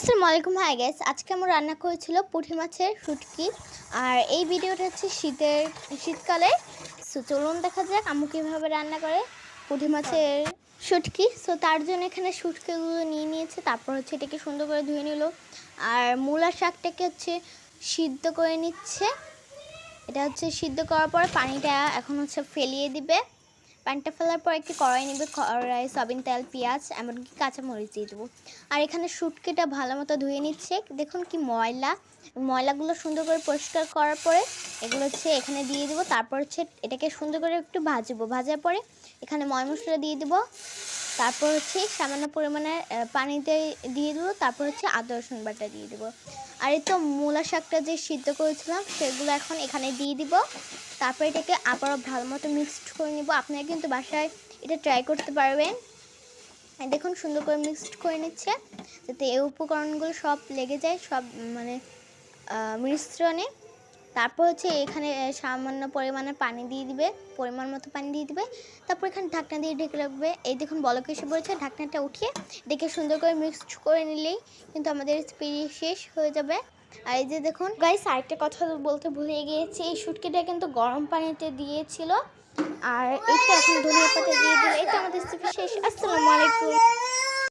আসসালামু আলাইকুম। High gas আজকে আমার রান্না করেছিল পুঁটি মাছের শুটকি। আর এই ভিডিওটা হচ্ছে শীতের, শীতকালে। সো চলুন দেখা যাক আম্মু কীভাবে রান্না করে পুঁটি মাছের শুটকি। সো তার জন্য এখানে শুটকিগুলো নিয়ে নিয়েছে, তারপর হচ্ছে এটাকে সুন্দর করে ধুয়ে নিল। আর মূলা শাকটাকে হচ্ছে সিদ্ধ করে নিচ্ছে। এটা হচ্ছে সিদ্ধ করার পর পানিটা এখন হচ্ছে ফেলিয়ে দিবে। পানিটা ফেলার পর একটি কড়াই নেবে, কড়াই, সয়াবিন তেল, পেঁয়াজ, এমনকি কাঁচামরিচ দিয়ে দেবো। আর এখানে শুটকিটা ভালো মতো ধুয়ে নিচ্ছে। দেখুন কি ময়লা। ময়লাগুলো সুন্দর করে পরিষ্কার করার পরে এগুলো হচ্ছে এখানে দিয়ে দেবো। তারপর হচ্ছে এটাকে সুন্দর করে একটু ভাজবো। ভাজার পরে এখানে ময় মশলা দিয়ে দেবো। তারপর হচ্ছে সামান্য পরিমাণে পানিতে দিয়ে দেবো। তারপর হচ্ছে আদা, রসুন বাটা দিয়ে দেবো। আর এই তো মূলা শাকটা যে সিদ্ধ করেছিলাম, সেগুলো এখন এখানে দিয়ে দিব। তারপর এটাকে আবারও ভালো মতো মিক্সড করে নিব। আপনারা কিন্তু বাসায় এটা ট্রাই করতে পারবেন। দেখুন, সুন্দর করে মিক্সড করে নিচ্ছে। যাতে এই উপকরণগুলো সব লেগে যায়, সব মানে মিশ্রণে। তারপর হচ্ছে এখানে সামান্য পরিমাণে পানি দিয়ে দিবে, পরিমাণ মতো পানি দিয়ে দিবে। তারপর এখানে ঢাকনা দিয়ে ঢেকে রাখবে। এই দেখুন, বলক এসে পড়েছে, ঢাকনাটা উঠিয়ে দেখে সুন্দর করে মিক্সড করে নিলেই কিন্তু আমাদের রেসিপি শেষ হয়ে যাবে। আর এই যে দেখুন গাইস আরেকটা কথা বলতে ভুলে গিয়েছি, এই শুটকিটা কিন্তু গরম পানিতে দিয়েছিল। আর এইটা এখন ধনিয়া পাতা দিয়ে দিলে, এটা